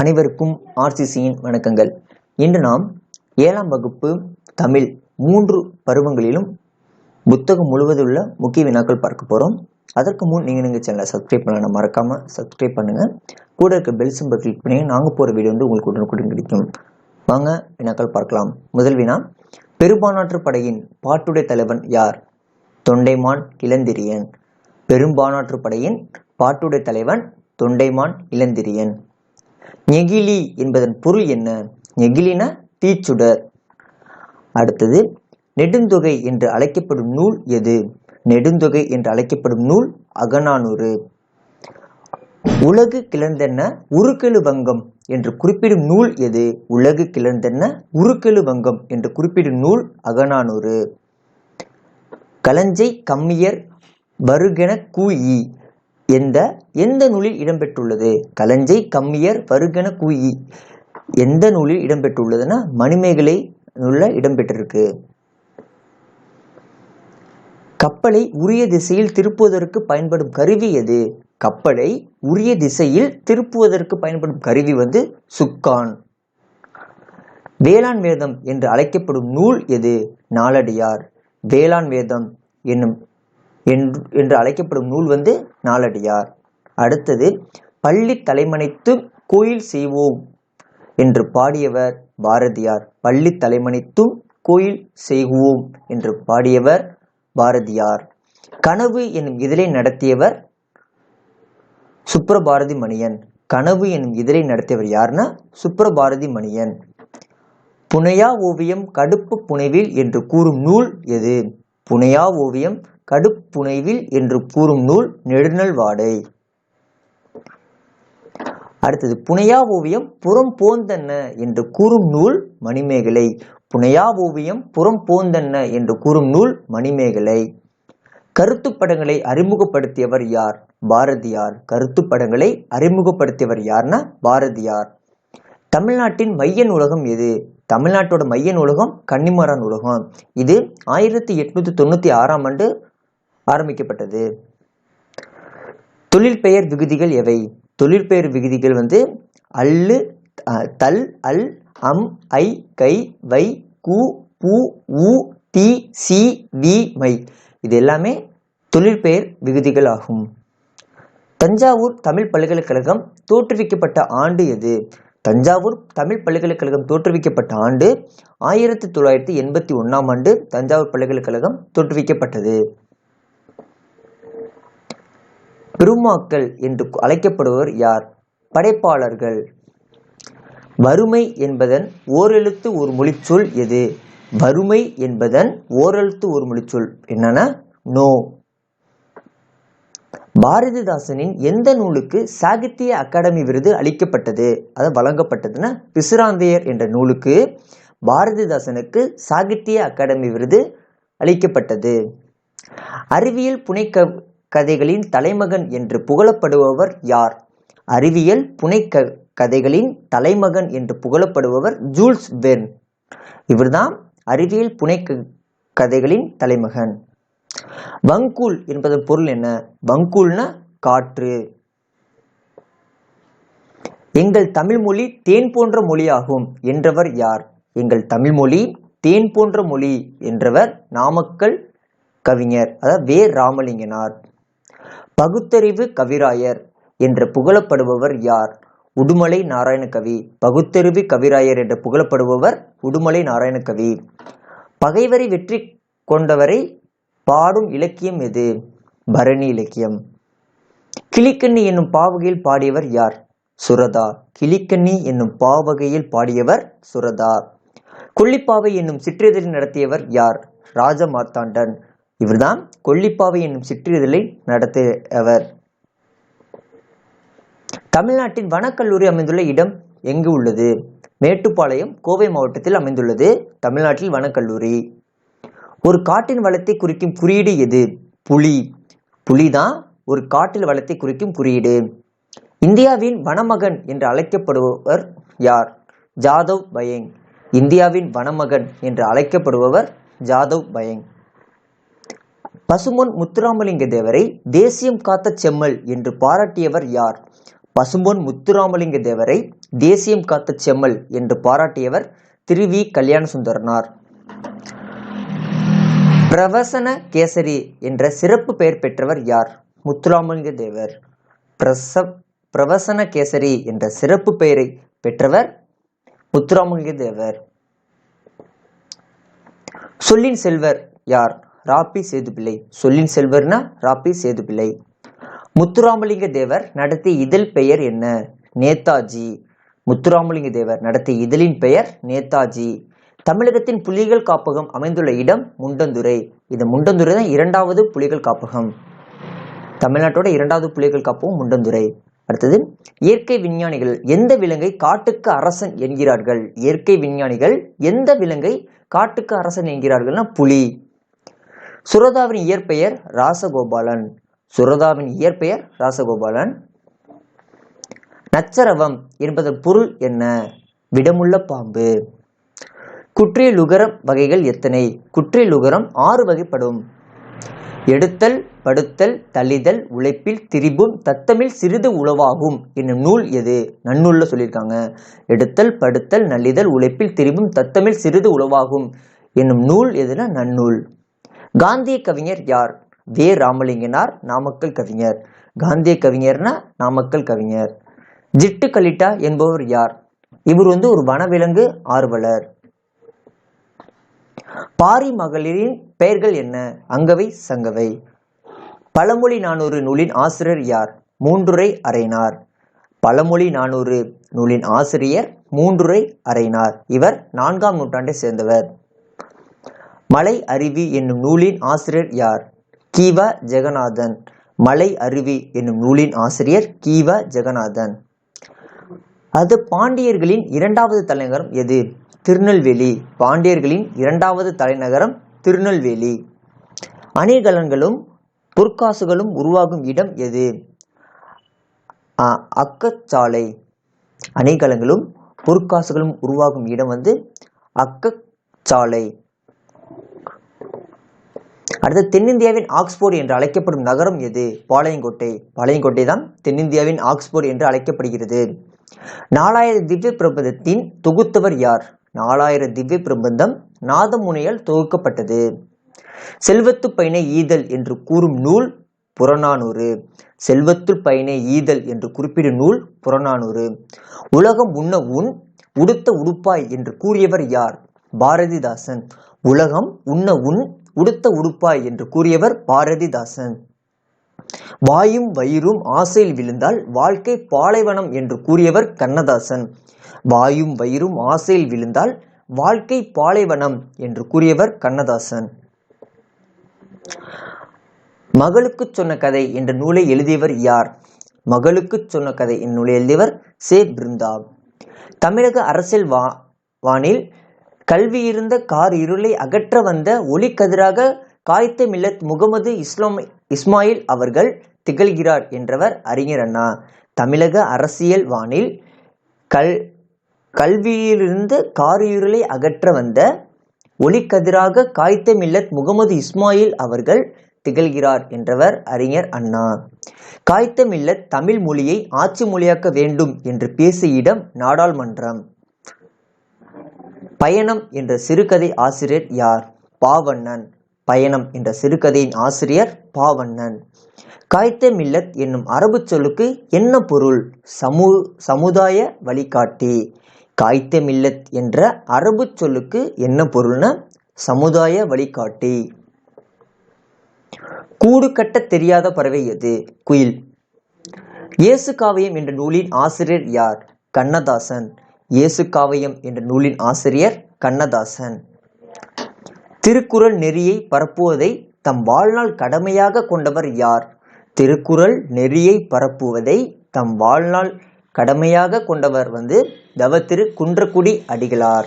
அனைவருக்கும் ஆர்சிசியின் வணக்கங்கள். இன்று நாம் ஏழாம் வகுப்பு தமிழ் மூன்று பருவங்களிலும் புத்தகம் முழுவதுள்ள முக்கிய வினாக்கள் பார்க்க போகிறோம் அதற்கு முன் நீங்கள் எங்கள் சேனலை சப்ஸ்கிரைப் பண்ணலாம் மறக்காமல் சப்ஸ்கிரைப் பண்ணுங்கள் கூட இருக்க பெல் சிம்பர் கிளிக் பண்ணி நாங்கள் போகிற வீடியோ வந்து உங்களுக்கு உடனுக்குடன் கிடைக்கும். வாங்க வினாக்கள் பார்க்கலாம். முதல் வினா பெரும்பானாற்று படையின் பாட்டுடை தலைவன் யார்? தொண்டைமான் இளந்திரியன். பெரும்பானாற்று படையின் பாட்டுடை தலைவன் தொண்டைமான் இளந்திரியன். நெகிழி என்பதன் பொருள் என்ன? நெகிழினா தீச்சுடர். அடுத்தது நெடுந்தொகை என்று அழைக்கப்படும் நூல் எது? நெடுந்தொகை என்று அழைக்கப்படும் நூல் அகநானூறு. உலகு கிளர்ந்தென்ன? உருக்கெழு வங்கம் என்று குறிப்பிடும் நூல் எது? உலகு கிளர்ந்தென்ன? உருக்கெழு வங்கம் என்று குறிப்பிடும் நூல் அகநானூறு. களஞ்சை கம்மியர் வருகென கூயி எந்த எந்த நூலில் இடம்பெற்றுள்ளது? கலஞ்சை கம்மியர் வருகென கூயி. எந்த நூலில் இடம்பெற்றுள்ளதுன்னா மணிமேகலை நூலில் இடம்பெற்றிருக்கு. கப்பலை உரிய திசையில் திருப்புவதற்கு பயன்படும் கருவி எது? கப்பலை உரிய திசையில் திருப்புவதற்கு பயன்படும் கருவி வந்து சுக்கான். வேளாண் வேதம் என்று அழைக்கப்படும் நூல் எது? நாளடியார். வேளாண் வேதம் என்னும் என்று என்று அழைக்கப்படும் நூல் வந்து நாலடியார் அடுத்தது பள்ளி தலைமனைத்து கோயில் செய்வோம் என்று பாடியவர் பாரதியார். பள்ளி தலைமனைத்தும் கோயில் செய்வோம் என்று பாடியவர் பாரதியார். கனவு என்னும் இதழை நடத்தியவர் சுப்ரபாரதி மணியன். கனவு என்னும் இதழை நடத்தியவர் யாருன்னா சுப்ரபாரதி மணியன். புனையா ஓவியம் கடுப்பு புனைவில் என்று கூறும் நூல் எது? புனையா ஓவியம் கடுப்புனைவில் என்று கூறும் நூல் நெடுநல் வாடை அடுத்தது புனையா ஓவியம் புறம் போந்தன்ன என்று கூறும் நூல் மணிமேகலை. புனையா ஓவியம் புறம் போந்தன்ன என்று கூறும் நூல் மணிமேகலை. கருத்து படங்களை அறிமுகப்படுத்தியவர் யார்? பாரதியார். கருத்து படங்களை அறிமுகப்படுத்தியவர் யார்னா பாரதியார். தமிழ்நாட்டின் மைய நூலகம் எது? தமிழ்நாட்டோட மைய நூலகம் கன்னிமரா நூலகம் இது ஆயிரத்தி எட்நூத்தி தொண்ணூத்தி ஆறாம் ஆண்டு ஆரம்பிக்கப்பட்டது. தொழிற்பெயர் விகுதிகள் எவை? தொழிற்பெயர் விகுதிகள் வந்து அல்லு தல் அல் அம் ஐ கை வை கு பு உ தி சி வி மை. இது எல்லாமே தொழிற்பெயர் விகுதிகள் ஆகும். தஞ்சாவூர் தமிழ் பல்கலைக்கழகம் தோற்றுவிக்கப்பட்ட ஆண்டு எது? தஞ்சாவூர் தமிழ் பல்கலைக்கழகம் தோற்றுவிக்கப்பட்ட ஆண்டு ஆயிரத்தி தொள்ளாயிரத்தி எண்பத்தி ஒன்றாம் ஆண்டு தஞ்சாவூர் பல்கலைக்கழகம் தோற்றுவிக்கப்பட்டது. பெருமாக்கள் என்று அழைக்கப்படுபவர் யார்? படைப்பாளர்கள். வறுமை என்பதன் ஓரெழுத்து ஒரு மொழிச்சொல் எது? வறுமை என்பதன் ஓரெழுத்து ஒரு மொழிச்சொல். என்னன்னா நோ. பாரதிதாசனின் எந்த நூலுக்கு சாகித்ய அகாடமி விருது அளிக்கப்பட்டது? அது வழங்கப்பட்டதுன்னா பிசுராந்தையர் என்ற நூலுக்கு பாரதிதாசனுக்கு சாகித்ய அகாடமி விருது அளிக்கப்பட்டது. அறிவியல் புனைக்க கதைகளின் தலைமகன் என்று புகழப்படுபவர் யார்? அறிவியல் புனைக்க கதைகளின் தலைமகன் என்று புகழப்படுபவர் ஜூல்ஸ் வெர்ன். இவர்தான் அறிவியல் புனைக்க கதைகளின் தலைமகன். வங்கூல் என்பதன் பொருள் என்ன? வங்கூல்னா காற்று. எங்கள் தமிழ் மொழி தேன் போன்ற மொழியாகும். என்றவர் யார்? எங்கள் தமிழ் மொழி தேன் போன்ற மொழி என்றவர் நாமக்கல் கவிஞர் அதாவது வே. ராமலிங்கனார். பகுத்தறிவு கவிராயர் என்று புகழப்படுபவர் யார்? உடுமலை நாராயணகவி. பகுத்தறிவு கவிராயர் என்று புகழப்படுபவர் உடுமலை நாராயணகவி. பகைவரை வெற்றி கொண்டவரை பாடும் இலக்கியம் எது? பரணி இலக்கியம். கிளிக்கண்ணி என்னும் பாவகையில் பாடியவர் யார்? சுரதா. கிளிக்கண்ணி என்னும் பாவகையில் பாடியவர் சுரதா. கொல்லிப்பாவை என்னும் சிற்றிதழை நடத்தியவர் யார்? ராஜ மார்த்தாண்டன் இவர்தான் கொல்லிப்பாவை என்னும் சிற்றிதழை நடத்தியவர். தமிழ்நாட்டின் வனக்கல்லூரி அமைந்துள்ள இடம் எங்கு உள்ளது? மேட்டுப்பாளையம் கோவை மாவட்டத்தில் அமைந்துள்ளது தமிழ்நாட்டில் வனக்கல்லூரி. ஒரு காட்டின் வளத்தை குறிக்கும் குறியீடு எது? புலி. புலிதான் ஒரு காட்டில் வளத்தை குறிக்கும் குறியீடு. இந்தியாவின் வனமகன் என்று அழைக்கப்படுபவர் யார்? ஜாதவ் பயங். இந்தியாவின் வனமகன் என்று அழைக்கப்படுபவர் ஜாதவ் பயங். பசுமொன் முத்துராமலிங்க தேவரை தேசியம் காத்த செம்மல் என்று பாராட்டியவர் யார்? பசும்பொன் முத்துராமலிங்க தேவரை தேசியம் காத்த செம்மல் என்று பாராட்டியவர் திரு வி. கல்யாண சுந்தரனார் பிரவசன கேசரி என்ற சிறப்பு பெயர் பெற்றவர் யார்? முத்துராமலிங்க தேவர். பிரச பிரவசன கேசரி என்ற சிறப்பு பெயரை பெற்றவர் முத்துராமலிங்க தேவர். சொல்லின் செல்வர் யார்? ராப்பி சேதுபிள்ளை சொல்லின் செல்வர்னா ராப்பி சேதுபிள்ளை முத்துராமலிங்க தேவர் நடத்திய இதழ் பெயர் என்ன? நேதாஜி. முத்துராமலிங்க தேவர் நடத்திய இதழின் பெயர் நேதாஜி. தமிழகத்தின் புலிகள் காப்பகம் அமைந்துள்ள இடம் முண்டந்துறை. இது முண்டந்துறை தான் இரண்டாவது புலிகள் காப்பகம். தமிழ்நாட்டோட இரண்டாவது புலிகள் காப்பகம் முண்டந்துறை. அடுத்தது இயற்கை விஞ்ஞானிகள் எந்த விலங்கை காட்டுக்கு அரசன் என்கிறார்கள்? இயற்கை விஞ்ஞானிகள் எந்த விலங்கை காட்டுக்கு அரசன் என்கிறார்கள்னா புலி. சுரதாவின் இயற்பெயர் ராசகோபாலன். சுரதாவின் இயற்பெயர் ராசகோபாலன். நச்சரவம் என்பதன் பொருள் என்ன? விடமுள்ள பாம்பு. குற்றியலுகரம் வகைகள் எத்தனை? குற்றியலுகரம் ஆறு வகைப்படும். எடுத்தல் படுத்தல் தள்ளிதல் உழைப்பில் திரிபும் தத்தமில் சிறிது உளவாகும் என்னும் நூல் எது? நன்னூலில் சொல்லியிருக்காங்க. எடுத்தல் படுத்தல் நல்லிதல் உழைப்பில் திரிபும் தத்தமில் சிறிது உளவாகும் என்னும் நூல் எதுனா நன்னூல். காந்திய கவிஞர் யார்? வே. ராமலிங்கனார் நாமக்கல் கவிஞர். காந்திய கவிஞர்னா நாமக்கல் கவிஞர். ஜிட்டு கலிட்டா என்பவர் யார்? இவர் வந்து ஒரு வனவிலங்கு ஆர்வலர். பாரி மகளிரின் பெயர்கள் என்ன? அங்கவை சங்கவை. பழமொழி நானூறு நூலின் ஆசிரியர் யார்? மூன்றுரை அறைனார் பழமொழி நானூறு நூலின் ஆசிரியர் மூன்றுரை அறைனார் இவர் நான்காம் நூற்றாண்டை சேர்ந்தவர். மலை அருவி என்னும் நூலின் ஆசிரியர் யார்? கீவ ஜெகநாதன். மலை அருவி என்னும் நூலின் ஆசிரியர் கீவ ஜெகநாதன். அது பாண்டியர்களின் இரண்டாவது தலைநகரம் எது? திருநெல்வேலி பாண்டியர்களின் இரண்டாவது தலைநகரம் திருநெல்வேலி. அணிகலன்களும் பொற்காசுகளும் உருவாகும் இடம் எது? அக்கச்சாலை. அணிகலன்களும் பொற்காசுகளும் உருவாகும் இடம் வந்து அக்கச்சாலை. அடுத்து தென்னிந்தியாவின் ஆக்ஸ்போர்டு என்று அழைக்கப்படும் நகரம் எது? பாளையங்கோட்டை. பாளையங்கோட்டை தான் தென்னிந்தியாவின் ஆக்ஸ்போர்டு என்று அழைக்கப்படுகிறது. நாலாயிரம் திவ்ய பிரபந்தத்தின் தொகுத்தவர் யார்? நாலாயிரம் திவ்ய பிரபந்தம் நாதமுனையால் தொகுக்கப்பட்டது. செல்வத்து பயனை ஈதல் என்று கூறும் நூல் புறநானூறு. செல்வத்து பயனை ஈதல் என்று குறிப்பிடும் நூல் புறநானூறு. உலகம் உண்ண உன் உடுத்த உடுப்பாய் என்று கூறியவர் யார்? பாரதிதாசன். உலகம் உண்ண உன் உடுத்த உடுப்பாய் என்று கூறியவர் பாரதிதாசன். வாயும் வயிறும் ஆசையில் விழுந்தால் வாழ்க்கை பாலைவனம் என்று கூறியவர் கண்ணதாசன். வாயும் வயிறும் ஆசையில் விழுந்தால் வாழ்க்கை பாலைவனம் என்று கூறியவர் கண்ணதாசன். மகளுக்குச் சொன்ன கதை என்ற நூலை எழுதியவர் யார்? மகளுக்குச் சொன்ன கதை இந்நூலை எழுதியவர் சே. பிருந்தா தமிழக அரசியல் வா வானில் கல்வி இருந்த கார் இருளை அகற்ற வந்த ஒளிக்கதிராக காய்த்த மில்லத் முகமது இஸ்லாம் இஸ்மாயில் அவர்கள் திகழ்கிறார் என்றவர் அறிஞர் அண்ணா. தமிழக அரசியல் வானில் கல் கல்வியிலிருந்து காரியுருளை அகற்ற வந்த ஒளிக்கதிராக காய்த்த மில்லத் முகமது இஸ்மாயில் அவர்கள் திகழ்கிறார் என்றவர் அறிஞர் அண்ணா. காய்த்த மில்லத் தமிழ் மொழியை ஆட்சி மொழியாக்க வேண்டும் என்று பேசிய இடம் நாடாளுமன்றம். பயணம் என்ற சிறுகதை ஆசிரியர் யார்? பாவண்ணன். பயணம் என்ற சிறுகதையின் ஆசிரியர் பாவண்ணன். காய்த்த மில்லத் என்னும் அரபு சொல்லுக்கு என்ன பொருள்? சமு சமுதாய வழிகாட்டி. காய்த்த மில்லத் என்ற அரபு சொல்லுக்கு என்ன பொருள்னா சமுதாய வழிகாட்டி. கூடு கட்ட தெரியாத பறவை எது? குயில். இயேசு காவியம் என்ற நூலின் ஆசிரியர் யார்? கண்ணதாசன். இயேசு காவியம் என்ற நூலின் ஆசிரியர் கண்ணதாசன். திருக்குறள் நெறியை பரப்புவதை தம் வாழ்நாள் கடமையாக கொண்டவர் யார்? திருக்குறள் நெறியை பரப்புவதை தம் வாழ்நாள் கடமையாக கொண்டவர் வந்து தவத்திரு குன்றக்குடி அடிகளார்.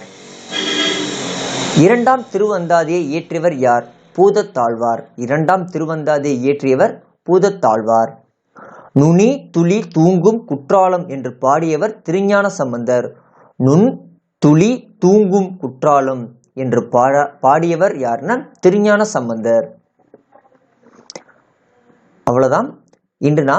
இரண்டாம் திருவந்தாதியை இயற்றியவர் யார்? பூதத்தாழ்வார். இரண்டாம் திருவந்தாதியை இயற்றியவர் பூதத்தாழ்வார். நுனி துளி தூங்கும் குற்றாலம் என்று பாடியவர் திருஞான சம்பந்தர். நுண் துளி தூங்கும் குற்றாலம் என்று பாட பாடியவர் யாருன்னா திருஞான சம்பந்தர். அவ்வளவுதான். இன்று நாம்